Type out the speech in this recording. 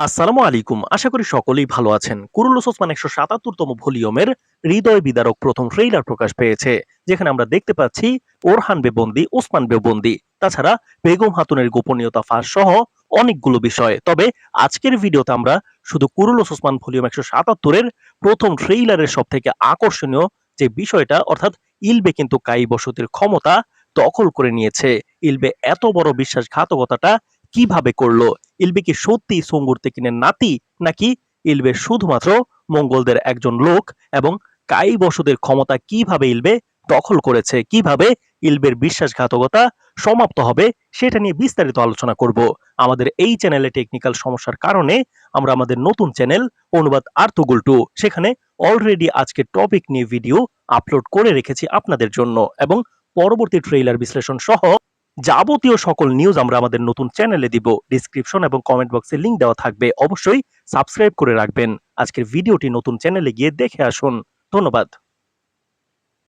আসসালামু আলাইকুম। আশা করি সকলেই ভালো আছেন। কুরুলুস ওসমান একশো সাতাত্তরতম ভলিউমের হৃদয় বিদারক প্রথম ট্রেইলার প্রকাশ পেয়েছে, যেখানে আমরা দেখতে পাচ্ছি ওরহান বেবন্দি, ওসমান বেবন্দি, তাছাড়া বেগম হাতুনের গোপনীয়তা ফাঁস সহ অনেকগুলো বিষয়। তবে আজকের ভিডিওতে আমরা শুধু কুরুলুস ওসমান ভলিউম একশো সাতাত্তরের প্রথম ট্রেইলারের সব থেকে আকর্ষণীয় যে বিষয়টা, অর্থাৎ ইলবে কিন্তু কাই বসতির ক্ষমতা দখল করে নিয়েছে। ইলবে এত বড় বিশ্বাসঘাতকতাটা কীভাবে করল? ইলবে কি সত্যি সঙ্গুর তেকিনের নাতি নাকি ইলবে শুধুমাত্র মঙ্গলদের একজন লোক এবং কাই বসদের ক্ষমতা কীভাবে ইলবে দখল করেছে, কীভাবে ইলবের বিশ্বাসঘাতকতা সমাপ্ত হবে সেটা নিয়ে বিস্তারিত আলোচনা করব। আমাদের এই চ্যানেলে টেকনিক্যাল সমস্যার কারণে আমরা আমাদের নতুন চ্যানেল অনুবাদ আর্তুগুল টু সেখানে অলরেডি আজকে টপিক নিয়ে ভিডিও আপলোড করে রেখেছি আপনাদের জন্য এবং পরবর্তী ট্রেইলার বিশ্লেষণ সহ যাবতীয় সকল নিউজ আমরা আমাদের নতুন চ্যানেলে দিব। ডিসক্রিপশন এবং কমেন্ট বক্সে লিংক দেওয়া থাকবে। অবশ্যই সাবস্ক্রাইব করে রাখবেন। আজকের ভিডিওটি নতুন চ্যানেলে গিয়ে দেখে আসুন। ধন্যবাদ।